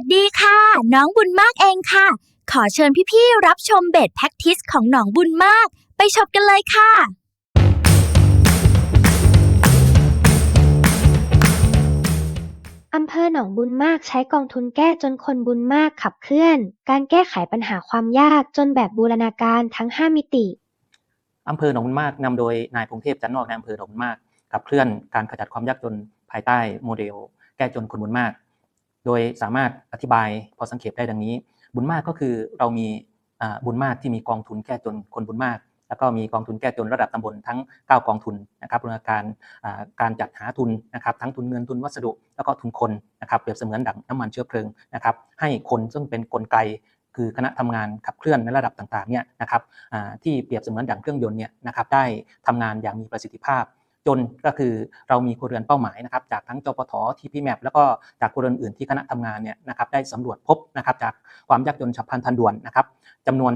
สดีค่ะ น้องบุญมากเองค่ะ ขอเชิญพี่ๆรับชมเบสแพ็กทิสของน้องบุญมาก ไปชมกันเลยค่ะ อำเภอหนองบุญมากใช้กองทุนแก้จนคนบุญมากขับเคลื่อน การแก้ไขปัญหาความยากจนแบบบูรณาการทั้ง 5 มิติ อำเภอหนองบุญมากนำโดยนายพงเทพจันทร์นอกนายอำเภอหนองบุญมากขับเคลื่อนการขจัดความยากจนภายใต้โมเดล แก้จนคนบุญมาก โดยสามารถอธิบายพอสังเขปได้ดังนี้ บุญมากก็คือเรามีบุญมากที่มีกองทุนแก้จนคนบุญมาก แล้วก็มีกองทุนแก้จนระดับตำบลทั้ง 9 กองทุนนะครับบูรณาการการจัดหาทุนนะครับทั้งทุนเงินทุนวัสดุ แล้วก็ทุนคนนะครับเปรียบเสมือนดั่งน้ำมันเชื้อเพลิงนะครับให้คนซึ่งเป็นกลไกคือคณะทำงานขับเคลื่อนในระดับต่างๆเนี่ยนะครับที่เปรียบเสมือนดั่งเครื่องยนต์เนี่ยนะครับได้ทำงานอย่างมีประสิทธิภาพ จนก็คือเรามีครัวเรือนเป้าหมายนะครับจากทั้งจปททีพีแมปแล้วก็จากครัวเรือนอื่นที่คณะทำงานเนี่ยนะครับได้สำรวจพบนะครับจากความยากจนฉับพลันทันด่วนนะครับจำนวน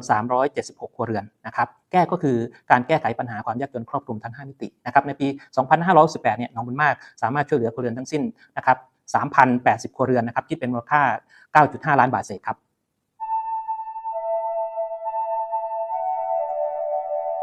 376 ครัวเรือนนะครับแก้ก็คือการแก้ไขปัญหาความยากจนครอบคลุมทั้ง 5 มิตินะครับในปี 2518เนี่ยน้องบุญมากสามารถช่วยเหลือครัวเรือนทั้งสิ้นนะครับ3,080 ครัวเรือนนะครับคิดเป็นมูลค่า 9.5 ล้านบาทเศษครับ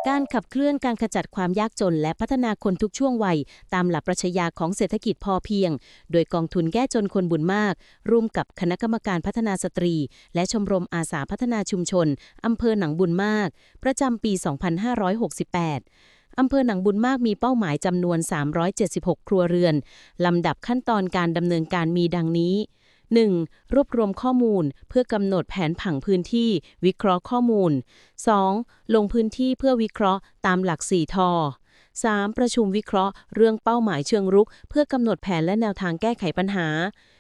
การขับเคลื่อนการขจัดความยากจน และพัฒนาคนทุกช่วงวัย ตามหลักปรัชญาของเศรษฐกิจพอเพียง โดยกองทุนแก้จนคนบุญมาก ร่วมกับคณะกรรมการพัฒนาสตรี และชมรมอาสาพัฒนาชุมชน อำเภอหนังบุญมาก ประจำปี 2568อำเภอหนังบุญมากมีเป้าหมายจำนวน 376 ครัวเรือน ลำดับขั้นตอนการดำเนินการมีดังนี้ 1. รวบรวมข้อมูลเพื่อกำหนดแผนผังพื้นที่ วิเคราะห์ข้อมูล 2. ลงพื้นที่เพื่อวิเคราะห์ตามหลัก4ทอ 3. ประชุมวิเคราะห์เรื่องเป้าหมายเชิงรุก เพื่อกำหนดแผนและแนวทางแก้ไขปัญหา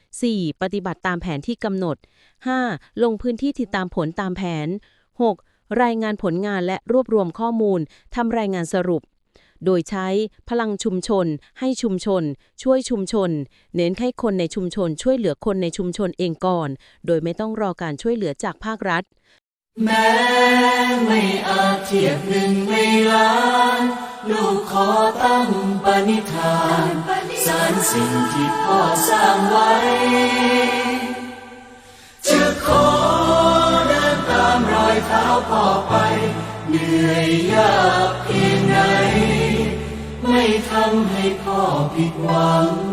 4. ปฏิบัติตามแผนที่กำหนด 5. ลงพื้นที่ติดตามผลตามแผน 6. รายงานผลงานและรวบรวมข้อมูลทำรายงานสรุป โดยใช้พลังชุมชน ให้ชุมชน ช่วยชุมชน เน้นให้คนในชุมชน ช่วยเหลือคนในชุมชนเองก่อน โดยไม่ต้องรอการช่วยเหลือจากภาครัฐ แม้ไม่อาจเทียบหนึ่งในล้านลูกขอตั้งปณิธานสารสิ่งที่พ่อสร้างไว้ จะขอเดินตามรอยเท้าพ่อไป เหนื่อยยากเพีย ให้พ่อผิดหวัง